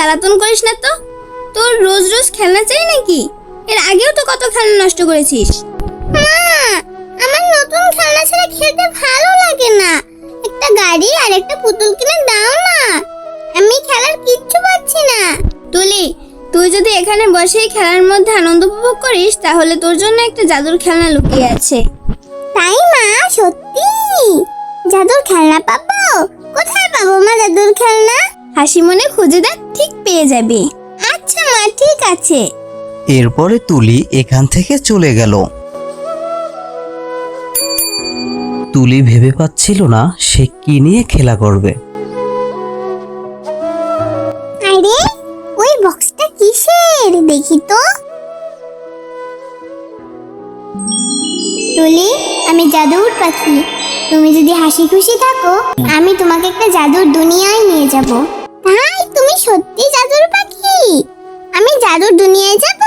জ্বালাতন করিস না তো? তোর রোজ রোজ খেলনা চাই নাকি? এর আগেও তো কত খেলনা নষ্ট করেছিস। মা, আমার নতুন খেলনা ছাড়া খেলতে ভালো লাগে না। একটা গাড়ি আর একটা পুতুল কিনে দাও না। আমি খেলার কিচ্ছু পাচ্ছি না। তুলি, তুই যদি এখানে বসেই খেলার মধ্যে আনন্দ উপভোগ করিস, তাহলে তোর জন্য একটা জাদুর খেলনা লুকিয়ে আছে। তাই মা, সত্যি? জাদুর খেলনা পাবো? কোথায় পাবো মা জাদুর খেলনা? হাসি মনে খুঁজে দেখ ঠিক পেয়ে যাবে। আচ্ছা মা ঠিক আছে। এরপরে তুলি এখান থেকে চলে গেল। তুলি ভেবে পাচ্ছিল না সে কি নিয়ে খেলা করবে। আরে ওই বক্সটা কিসের? দেখি তো। তুলি আমি জাদুর পাখি। তুমি যদি হাসি খুশি থাকো আমি তোমাকে একটা জাদুর দুনিয়ায় নিয়ে যাব। তাই তুমি সত্যি জাদুর পাখি? আমি জাদুর দুনিয়ায় যাব?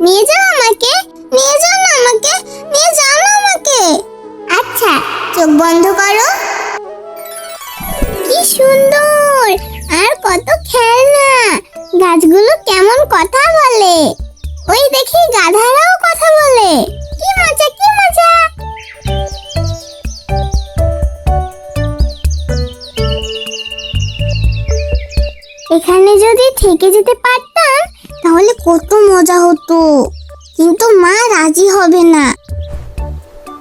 নিয়ে যাও আমাকে, নিয়ে যাও না আমাকে, নিয়ে যাও না আমাকে। আচ্ছা চোখ বন্ধ করো। কি সুন্দর, আর কত খেলনা। গাছগুলো কেমন কথা বলে। ওই দেখি গাধারাও কথা বলে। এখানে যদি থেকে যেতে পারতাম, তাহলে কত মজা হতো। কিন্তু মা রাজি হবে না।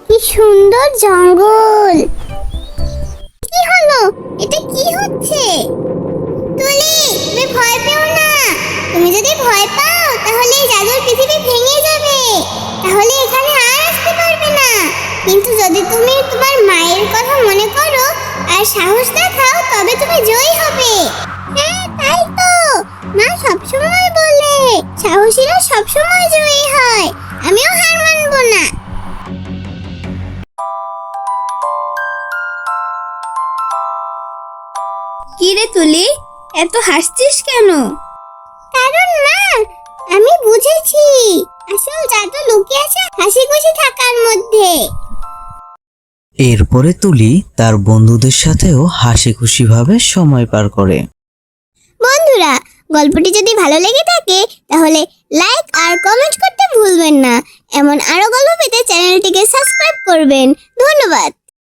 কি সুন্দর জঙ্গল। কি হলো? এটা কি হচ্ছে? তুলি তুমি ভয় পেও না। তুমি যদি ভয় পাও, তাহলে এই জাদুর পৃথিবী ভেঙে যাবে। তাহলে এখানে আর আসতে পারবে না। কিন্তু যদি তুমি তোমার মায়ের কথা মনে করো আর সাহস দেখাও, তবে তুমি সাহসীরা সবসময় জয়ী হয়। আমিও হার মানবো না। কি রে তুলি এত হাসছিস কেন? কারণ না আমি বুঝেছি। আসল জাদু লুকিয়ে আছে হাসি খুশি থাকার মধ্যে। এরপরে তুলি তার বন্ধুদের সাথেও হাসি খুশিভাবে সময় পার করে। গল্পটি যদি ভালো লেগে থাকে, তাহলে লাইক আর কমেন্ট করতে ভুলবেন না। এমন আরও গল্প পেতে চ্যানেলটিকে সাবস্ক্রাইব করবেন। ধন্যবাদ।